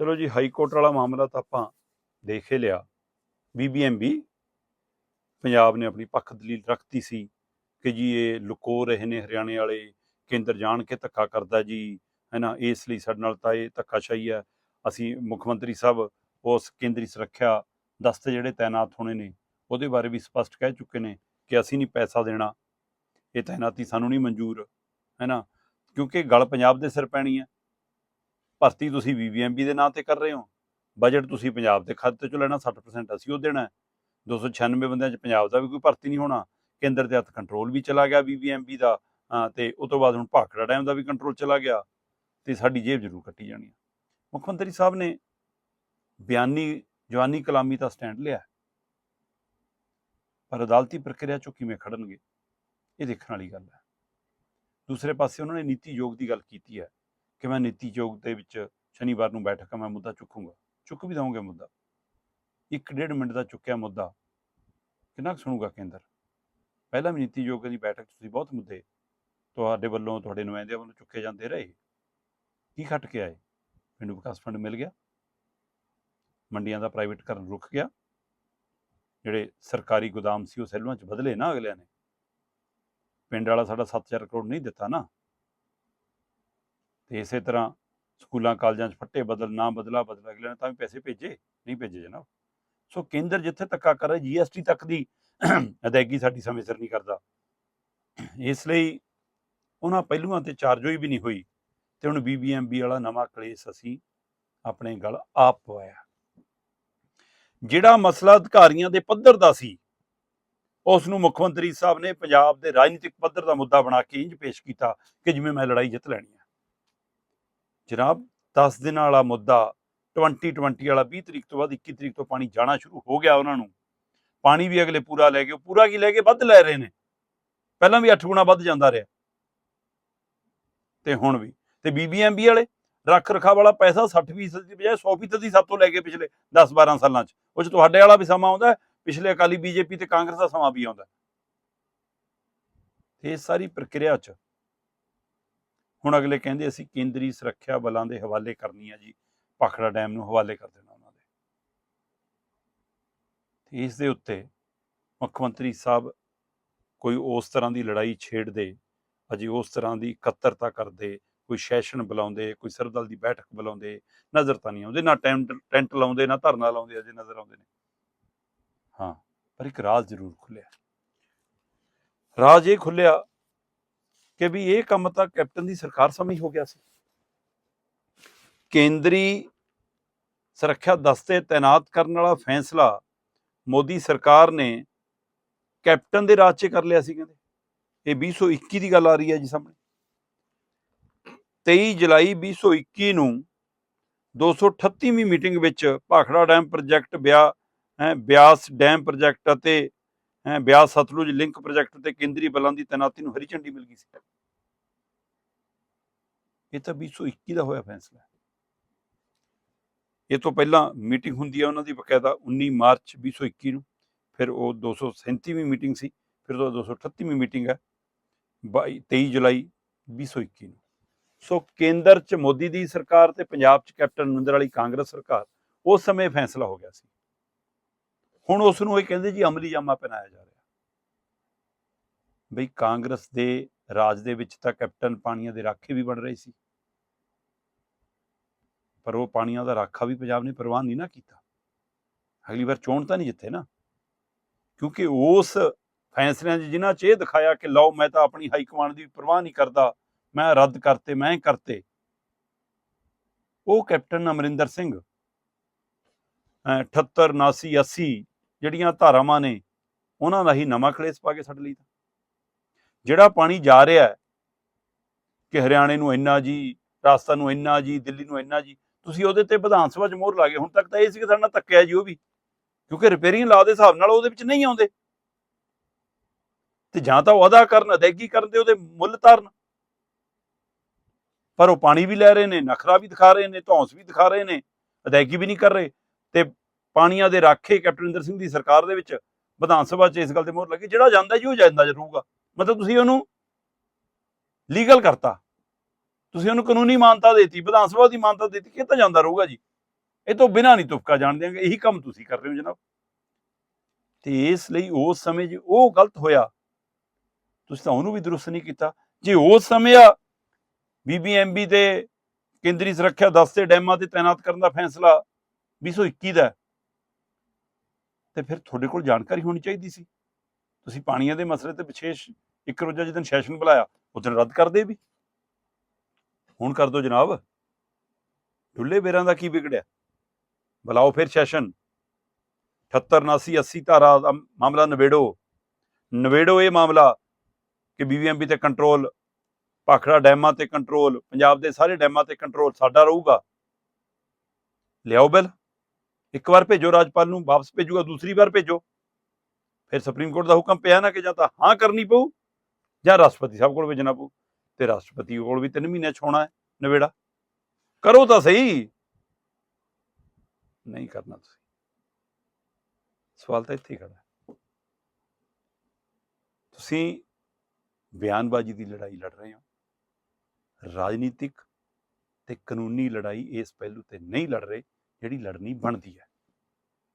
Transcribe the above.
ਚਲੋ ਜੀ, high court ਵਾਲਾ ਮਾਮਲਾ ਤਾਂ ਆਪਾਂ ਦੇਖ ਹੀ ਲਿਆ। ਬੀਬੀਐਮਬੀ ਪੰਜਾਬ ਨੇ ਆਪਣੀ ਪੱਖ ਦਲੀਲ ਰੱਖਤੀ ਸੀ ਕਿ ਜੀ ਇਹ ਲੁਕੋ ਰਹੇ ਨੇ ਹਰਿਆਣੇ ਵਾਲੇ, ਕੇਂਦਰ ਜਾਣ ਕੇ ਧੱਕਾ ਕਰਦਾ ਜੀ, ਹੈਨਾ, ਇਸ ਲਈ ਸਾਡੇ ਨਾਲ ਤਾਂ ਇਹ ਧੱਕਾਸ਼ਾਹੀ ਹੈ। ਅਸੀਂ ਮੁੱਖ ਮੰਤਰੀ ਸਾਹਿਬ ਉਸ ਕੇਂਦਰੀ ਸੁਰੱਖਿਆ ਦਸਤੇ ਜਿਹੜੇ ਤਾਇਨਾਤ ਹੋਣੇ ਨੇ, ਉਹਦੇ ਬਾਰੇ ਵੀ ਸਪਸ਼ਟ ਕਹਿ ਚੁੱਕੇ ਨੇ ਕਿ ਅਸੀਂ ਨਹੀਂ ਪੈਸਾ ਦੇਣਾ, ਇਹ ਤਾਇਨਾਤੀ ਸਾਨੂੰ ਨਹੀਂ ਮਨਜ਼ੂਰ, ਹੈਨਾ, ਕਿਉਂਕਿ ਗੱਲ ਪੰਜਾਬ ਦੇ ਸਿਰ ਪੈਣੀ ਹੈ। ਭਰਤੀ ਤੁਸੀਂ ਬੀਬੀਐਮਬੀ ਦੇ ਨਾਂ ਤੇ ਕਰ ਰਹੇ ਹੋ। ਬਜਟ ਤੁਸੀਂ ਪੰਜਾਬ ਦੇ ਖਾਤੇ ਚੋਂ ਲੈਣਾ 60% ਅਸੀਂ ਉਹ ਦੇਣਾ ਹੈ। 296 ਬੰਦਿਆਂ 'ਚ ਪੰਜਾਬ ਦਾ ਵੀ ਕੋਈ ਭਰਤੀ ਨਹੀਂ ਹੋਣਾ। ਕੇਂਦਰ ਦੇ ਹੱਥ ਕੰਟਰੋਲ ਵੀ ਚਲਾ ਗਿਆ ਬੀਬੀਐਮਬੀ ਦਾ, ਅਹ ਤੇ ਉਸ ਤੋਂ ਬਾਅਦ ਹੁਣ ਭਾਖੜਾ ਡੈਮ ਦਾ ਵੀ ਕੰਟਰੋਲ ਚਲਾ ਗਿਆ। ਤੇ ਸਾਡੀ ਜੇਬ ਜ਼ਰੂਰ ਕੱਟੀ ਜਾਣੀ ਹੈ। ਮੁੱਖ ਮੰਤਰੀ ਸਾਹਿਬ ਨੇ ਬਿਆਨੀ, ਜਵਾਨੀ ਕਲਾਮੀ ਦਾ ਸਟੈਂਡ ਲਿਆ ਪਰ ਅਦਾਲਤੀ ਪ੍ਰਕਿਰਿਆ ਚੋਂ ਕਿਵੇਂ ਖੜਨਗੇ, ਇਹ ਦੇਖਣ ਵਾਲੀ ਗੱਲ ਹੈ। ਦੂਸਰੇ ਪਾਸੇ ਉਹਨਾਂ ਨੇ ਨੀਤੀ ਯੋਗ ਦੀ ਗੱਲ ਕੀਤੀ ਹੈ। ਕਿ ਮੈਂ ਨੀਤੀ ਯੋਗ ਦੇ ਵਿੱਚ ਸ਼ਨੀਵਾਰ ਨੂੰ ਬੈਠਕ ਆ, ਮੈਂ ਮੁੱਦਾ ਚੁੱਕੂੰਗਾ। ਚੁੱਕ ਵੀ ਦਵਾਂਗਾ ਮੁੱਦਾ। ਇੱਕ ਡੇਢ ਮਿੰਟ ਦਾ ਚੁੱਕਿਆ ਮੁੱਦਾ ਕਿੰਨਾ ਕੁ ਸੁਣੂਗਾ ਕੇਂਦਰ? ਪਹਿਲਾਂ ਵੀ ਨੀਤੀ ਯੋਗ ਦੀ ਬੈਠਕ ਤੁਸੀਂ ਬਹੁਤ ਮੁੱਦੇ ਤੁਹਾਡੇ ਵੱਲੋਂ ਤੁਹਾਡੇ ਨੁਮਾਇੰਦਿਆਂ ਵੱਲੋਂ ਚੁੱਕੇ ਜਾਂਦੇ ਰਹੇ। ਕੀ ਖੱਟ ਕੇ ਆਏ? ਪਿੰਡੂ ਵਿਕਾਸ ਫੰਡ ਮਿਲ ਗਿਆ। ਮੰਡੀਆਂ ਦਾ ਪ੍ਰਾਈਵੇਟਕਰਨ ਰੁਕ ਗਿਆ। ਜਿਹੜੇ ਸਰਕਾਰੀ ਗੋਦਾਮ ਸੀ ਉਹ ਸੈਲੂਆਂ 'ਚ ਬਦਲੇ ਨਾ ਅਗਲਿਆਂ ਨੇ। ਪਿੰਡ ਵਾਲਾ ਸਾਡਾ 7000 ਕਰੋੜ ਨਹੀਂ ਦਿੱਤਾ ਨਾ। ਤੇ ਇਸੇ ਤਰ੍ਹਾਂ ਸਕੂਲਾਂ, ਕਾਲਜਾਂ 'ਚ ਫੱਟੇ ਬਦਲ, ਨਾ ਬਦਲਾ ਬਦਲਾ, ਅਗਲੇ ਨੇ ਤਾਂ ਵੀ ਪੈਸੇ ਭੇਜੇ, ਨਹੀਂ ਭੇਜੇ ਜਨਾਬ। ਸੋ ਕੇਂਦਰ ਜਿੱਥੇ ਧੱਕਾ ਕਰ ਰਿਹਾ ਜੀਐਸਟੀ ਤੱਕ ਦੀ ਅਦਾਇਗੀ ਸਾਡੀ ਸਮੇਂ ਸਿਰ ਨਹੀਂ ਕਰਦਾ। ਇਸ ਲਈ ਉਹਨਾਂ ਪਹਿਲੂਆਂ ਤੇ ਚਾਰਜੋਈ ਵੀ ਨਹੀਂ ਹੋਈ ਤੇ ਹੁਣ ਬੀਬੀਐਮਬੀ ਵਾਲਾ ਨਵਾਂ ਕਲੇਸ਼ ਅਸੀਂ ਆਪਣੇ ਗਲ ਆਪ ਪਵਾਇਆ। ਜਿਹੜਾ ਮਸਲਾ ਅਧਿਕਾਰੀਆਂ ਦੇ ਪੱਧਰ ਦਾ ਸੀ, ਉਸ ਨੂੰ ਮੁੱਖ ਮੰਤਰੀ ਸਾਹਿਬ ਨੇ ਪੰਜਾਬ ਦੇ ਰਾਜਨੀਤਿਕ ਪੱਧਰ ਦਾ ਮੁੱਦਾ ਬਣਾ ਕੇ ਇੰਜ ਪੇਸ਼ ਕੀਤਾ ਕਿ ਜਿਵੇਂ ਮੈਂ ਲੜਾਈ ਜਿੱਤ ਲੈਣੀ ਜਨਾਬ 10 ਦਿਨਾਂ ਵਾਲਾ ਮੁੱਦਾ 2020 ਵਾਲਾ 20 ਤਰੀਕ ਤੋਂ ਬਾਅਦ 21 ਤਰੀਕ ਤੋਂ ਪਾਣੀ ਜਾਣਾ ਸ਼ੁਰੂ ਹੋ ਗਿਆ ਉਹਨਾਂ ਨੂੰ। ਪਾਣੀ ਵੀ ਅਗਲੇ ਪੂਰਾ ਲੈ ਗਏ, ਉਹ ਪੂਰਾ ਕੀ ਲੈ ਕੇ ਵੱਧ ਲੈ ਰਹੇ ਨੇ। ਪਹਿਲਾਂ ਵੀ 8 ਗੁਣਾ ਵੱਧ ਜਾਂਦਾ ਰਿਹਾ। ਤੇ ਹੁਣ ਵੀ। ਤੇ ਬੀਬੀਐਮਬੀ ਵਾਲੇ, ਰੱਖ ਰਖਾਵ ਵਾਲਾ ਪੈਸਾ 60% ਦੀ ਬਜਾਏ 100% ਦੀ ਸਭ ਤੋਂ ਲੈ ਕੇ ਪਿਛਲੇ 10 12 ਸਾਲਾਂ ਚ। ਉਹ ਚ ਤੁਹਾਡੇ ਵਾਲਾ ਵੀ ਸਮਾਂ ਆਉਂਦਾ ਪਿਛਲੇ ਅਕਾਲੀ ਬੀਜੇਪੀ ਤੇ ਕਾਂਗਰਸ ਦਾ ਸਮਾਂ ਵੀ ਆਉਂਦਾ ਇਹ ਸਾਰੀ ਪ੍ਰਕਿਰਿਆ ਚ ਹੁਣ ਅਗਲੇ ਕਹਿੰਦੇ ਅਸੀਂ ਕੇਂਦਰੀ ਸੁਰੱਖਿਆ ਬਲਾਂ ਦੇ ਹਵਾਲੇ ਕਰਨੀ ਆ ਜੀ, ਪਾਖੜਾ ਡੈਮ ਨੂੰ ਹਵਾਲੇ ਕਰ ਦੇਣਾ ਉਹਨਾਂ ਦੇ। ਤੇ ਇਸ ਦੇ ਉੱਤੇ ਮੁੱਖ ਮੰਤਰੀ ਸਾਹਿਬ ਕੋਈ ਉਸ ਤਰ੍ਹਾਂ ਦੀ ਲੜਾਈ ਛੇੜਦੇ, ਅਜੇ ਉਸ ਤਰ੍ਹਾਂ ਦੀ ਇਕੱਤਰਤਾ ਕਰਦੇ, ਕੋਈ ਸੈਸ਼ਨ ਬੁਲਾਉਂਦੇ, ਕੋਈ ਸਰਦਲ ਦੀ ਬੈਠਕ ਬੁਲਾਉਂਦੇ, ਨਜ਼ਰ ਤਾਂ ਨਹੀਂ ਆਉਂਦੇ, ਨਾ ਟੈਂਟ ਟੈਂਟ ਲਾਉਂਦੇ, ਨਾ ਧਰਨਾ ਲਾਉਂਦੇ, ਅਜੇ ਨਜ਼ਰ ਆਉਂਦੇ ਨੇ। ਹਾਂ, ਪਰ ਇੱਕ ਰਾਜ਼ ਜ਼ਰੂਰ ਖੁੱਲਿਆ ਰਾਜ਼ ਇਹ ਖੁੱਲਿਆ ਕਿ ਵੀ ਇਹ ਕੰਮ ਤਾਂ ਕੈਪਟਨ ਦੀ ਸਰਕਾਰ ਸਮੇਂ ਹੋ ਗਿਆ ਸੀ। ਕੇਂਦਰੀ ਸੁਰੱਖਿਆ ਦਸਤੇ ਤਾਇਨਾਤ ਕਰਨ ਵਾਲਾ ਫੈਸਲਾ ਮੋਦੀ ਸਰਕਾਰ ਨੇ ਕੈਪਟਨ ਦੇ ਰਾਜ 'ਚ ਕਰ ਲਿਆ ਸੀ ਕਹਿੰਦੇ। ਇਹ 2021 ਦੀ ਗੱਲ ਆ ਰਹੀ ਹੈ ਜੀ ਸਾਹਮਣੇ। 23 ਜੁਲਾਈ 2021 ਨੂੰ 238ਵੀਂ ਮੀਟਿੰਗ ਵਿੱਚ ਭਾਖੜਾ ਡੈਮ ਪ੍ਰੋਜੈਕਟ ਬਿਆ ਬਿਆਸ ਡੈਮ ਪ੍ਰੋਜੈਕਟ ਅਤੇ ਬਿਆਸ ਸਤਲੁਜ ਲਿੰਕ ਪ੍ਰੋਜੈਕਟ ਤੇ ਕੇਂਦਰੀ ਬਲਾਂ ਦੀ ਤੈਨਾਤੀ ਨੂੰ ਹਰੀ ਝੰਡੀ ਮਿਲ ਗਈ ਸੀ। ਇਹ ਤਾਂ 2021 ਦਾ ਹੋਇਆ ਫੈਸਲਾ। ਇਹ ਤੋਂ ਪਹਿਲਾਂ ਮੀਟਿੰਗ ਹੁੰਦੀ ਹੈ ਉਹਨਾਂ ਦੀ ਬਕਾਇਦਾ 19 ਮਾਰਚ 2021 ਨੂੰ, ਫਿਰ ਉਹ 237ਵੀਂ ਮੀਟਿੰਗ ਸੀ, ਫਿਰ ਉਹ 238ਵੀਂ ਮੀਟਿੰਗ ਹੈ 22 23 ਜੁਲਾਈ 2021 ਨੂੰ। ਸੋ ਕੇਂਦਰ ਚ ਮੋਦੀ ਦੀ ਸਰਕਾਰ ਤੇ ਪੰਜਾਬ ਚ ਕੈਪਟਨ ਅਮਰਿੰਦਰ ਵਾਲੀ ਕਾਂਗਰਸ ਸਰਕਾਰ, ਉਸ ਸਮੇਂ ਫੈਸਲਾ ਹੋ ਗਿਆ ਸੀ। ਹੁਣ ਉਸ ਨੂੰ ਇਹ ਕਹਿੰਦੇ ਜੀ ਅਮਲੀ ਜਾਮਾ ਪਹਿਨਾਇਆ ਜਾ ਰਿਹਾ। ਬਈ ਕਾਂਗਰਸ ਦੇ ਰਾਜ ਦੇ ਵਿੱਚ ਤਾਂ ਕੈਪਟਨ ਪਾਣੀਆਂ ਦੇ ਰਾਖੇ ਵੀ ਬਣ ਰਹੇ ਸੀ। ਪਰ ਉਹ ਪਾਣੀਆਂ ਦਾ ਰਾਖਾ ਵੀ ਪੰਜਾਬ ਨੇ ਪ੍ਰਵਾਨ ਨਹੀਂ ਨਾ ਕੀਤਾ। ਅਗਲੀ ਵਾਰ ਚੋਣ ਤਾਂ ਨਹੀਂ ਜਿੱਥੇ ਨਾ। ਕਿਉਂਕਿ ਉਸ ਫੈਸਲਿਆਂ 'ਚ ਜਿਨ੍ਹਾਂ 'ਚ ਇਹ ਦਿਖਾਇਆ ਕਿ ਲਓ ਮੈਂ ਤਾਂ ਆਪਣੀ ਹਾਈ ਕਮਾਂਡ ਦੀ ਪਰਵਾਹ ਨਹੀਂ ਕਰਦਾ, ਮੈਂ ਰੱਦ ਕਰਤੇ, ਮੈਂ ਕਰਤੇ। ਉਹ ਕੈਪਟਨ ਅਮਰਿੰਦਰ ਸਿੰਘ, ਅਹ 78 79 80 ਜਿਹੜੀਆਂ ਧਾਰਾਵਾਂ ਨੇ, ਉਹਨਾਂ ਦਾ ਹੀ ਨਵਾਂ ਖਲੇਸ ਪਾ ਕੇ ਛੱਡ ਲਈ ਤਾਂ। ਜਿਹੜਾ ਪਾਣੀ ਜਾ ਰਿਹਾ ਹੈ, ਕਿ ਹਰਿਆਣੇ ਨੂੰ ਇੰਨਾ ਜੀ, ਰਾਜਸਥਾਨ ਨੂੰ ਇੰਨਾ ਜੀ, ਦਿੱਲੀ ਨੂੰ ਇੰਨਾ ਜੀ, ਤੁਸੀਂ ਉਹਦੇ ਤੇ ਵਿਧਾਨ ਸਭਾ 'ਚ ਮੋਹਰ ਲਾ ਹੁਣ ਤੱਕ ਤਾਂ ਇਹ ਸੀ ਕਿ ਸਾਡੇ ਨਾਲ ਧੱਕਿਆ ਜੀ ਉਹ ਵੀ, ਕਿਉਂਕਿ ਰਿਪੇਅਰਿੰਗ ਲਾ ਦੇ ਹਿਸਾਬ ਨਾਲ ਉਹਦੇ ਵਿੱਚ ਨਹੀਂ ਆਉਂਦੇ। ਤੇ ਜਾਂ ਤਾਂ ਉਹ ਅਦਾ ਕਰਨ, ਅਦਾਇਗੀ ਕਰਨ ਦੇ ਉਹਦੇ ਮੁੱਲ ਤਾਰਨ। ਪਰ ਉਹ ਪਾਣੀ ਵੀ ਲੈ ਰਹੇ ਨੇ, ਨਖਰਾ ਵੀ ਦਿਖਾ ਰਹੇ ਨੇ, ਧੌਂਸ ਵੀ ਦਿਖਾ ਰਹੇ ਨੇ, ਅਦਾਇਗੀ ਵੀ ਨਹੀਂ ਕਰ ਰਹੇ। ਤੇ ਪਾਣੀਆਂ ਦੇ ਰਾਖੇ ਕੈਪਟਨ ਅਮਰਿੰਦਰ ਸਿੰਘ ਦੀ ਸਰਕਾਰ ਦੇ ਵਿੱਚ ਵਿਧਾਨ ਸਭਾ 'ਚ ਇਸ ਗੱਲ ਤੇ ਮੋਹਰ ਲੱਗੀ। ਜਿਹੜਾ ਜਾਂਦਾ ਜੀ ਉਹ ਜਾਂਦਾ ਜ਼ਰੂਰਗਾ ਮਤਲਬ ਤੁਸੀਂ ਉਹਨੂੰ ਲੀਗਲ ਕਰਤਾ। ਤੁਸੀਂ ਉਹਨੂੰ ਕਾਨੂੰਨੀ ਮਾਨਤਾ ਦੇਤੀ, ਵਿਧਾਨ ਸਭਾ ਦੀ ਮਾਨਤਾ ਦੇਤੀ ਕਿ ਤਾਂ ਜਾਂਦਾ ਰਹੂਗਾ ਜੀ। ਇਹ ਤੋਂ ਬਿਨਾਂ ਨਹੀਂ ਤੁਫਕਾ ਜਾਣ ਦਿਆਂਗੇ। ਇਹੀ ਕੰਮ ਤੁਸੀਂ ਕਰ ਰਹੇ ਹੋ ਜਨਾਬ। ਤੇ ਇਸ ਲਈ ਉਸ ਸਮੇਂ ਜੇ ਉਹ ਗਲਤ ਹੋਇਆ, ਤੁਸੀਂ ਤਾਂ ਉਹਨੂੰ ਵੀ ਦਰੁਸਤ ਨਹੀਂ ਕੀਤਾ। ਜੇ ਉਸ ਸਮੇਂ ਆ ਬੀਬੀਐਮਬੀ ਤੇ ਕੇਂਦਰੀ ਸੁਰੱਖਿਆ ਦਸਤੇ ਡੈਮਾਂ ਤੇ ਤਾਇਨਾਤ ਕਰਨ ਦਾ ਫੈਸਲਾ 2021 ਦਾ ਤੇ ਫਿਰ ਤੁਹਾਡੇ ਕੋਲ ਜਾਣਕਾਰੀ ਹੋਣੀ ਚਾਹੀਦੀ ਸੀ। ਤੁਸੀਂ ਪਾਣੀਆਂ ਦੇ ਮਸਲੇ ਤੇ ਵਿਸ਼ੇਸ਼ ਇੱਕ ਰੋਜ਼ਾ ਜਿਸ ਦਿਨ ਸੈਸ਼ਨ ਬੁਲਾਇਆ, ਉਸ ਦਿਨ ਰੱਦ ਕਰਦੇ ਵੀ। ਹੁਣ ਕਰ ਦਿਓ ਜਨਾਬ। ਡੁੱਲੇ ਬੇਰਾਂ ਦਾ ਕੀ ਵਿਗੜਿਆ? ਬੁਲਾਓ ਫਿਰ ਸੈਸ਼ਨ। 78 79 80 ਧਾਰਾ ਦਾ ਮਾਮਲਾ ਨਵੇੜੋ ਨਵੇੜੋ ਇਹ ਮਾਮਲਾ ਕਿ ਬੀਬੀਐਮਬੀ ਤੇ ਕੰਟਰੋਲ, ਭਾਖੜਾ ਡੈਮਾਂ ਤੇ ਕੰਟਰੋਲ, ਪੰਜਾਬ ਦੇ ਸਾਰੇ ਡੈਮਾਂ ਤੇ ਕੰਟਰੋਲ ਸਾਡਾ ਰਹੂਗਾ। ਲਿਆਓ ਬਿੱਲ। ਇੱਕ ਵਾਰ ਭੇਜੋ ਰਾਜਪਾਲ ਨੂੰ, ਵਾਪਸ ਭੇਜੂਗਾ, ਦੂਸਰੀ ਵਾਰ ਭੇਜੋ। ਫਿਰ ਸੁਪਰੀਮ ਕੋਰਟ ਦਾ ਹੁਕਮ ਪਿਆ ਨਾ ਕਿ ਜਾਂ ਤਾਂ ਹਾਂ ਕਰਨੀ ਪਊ ਜਾਂ ਰਾਸ਼ਟਰਪਤੀ ਸਾਹਿਬ ਕੋਲ ਭੇਜਣਾ ਪਊ। ਤੇ ਰਾਸ਼ਟਰਪਤੀ ਕੋਲ ਵੀ 3 ਮਹੀਨੇ ਚ ਹੋਣਾ ਹੈ ਨਵੇੜਾ ਕਰੋ ਤਾਂ ਸਹੀ। ਨਹੀਂ ਕਰਨਾ ਤੁਸੀਂ। ਸਵਾਲ ਤਾਂ ਇੱਥੇ ਹੀ ਖੜਾ ਤੁਸੀਂ ਬਿਆਨਬਾਜ਼ੀ ਦੀ ਲੜਾਈ ਲੜ ਰਹੇ ਹੋ। ਰਾਜਨੀਤਿਕ ਤੇ ਕਾਨੂੰਨੀ ਲੜਾਈ ਇਸ ਪਹਿਲੂ ਤੇ ਨਹੀਂ ਲੜ ਰਹੇ। ਜਿਹੜੀ ਲੜਨੀ ਬਣਦੀ ਹੈ।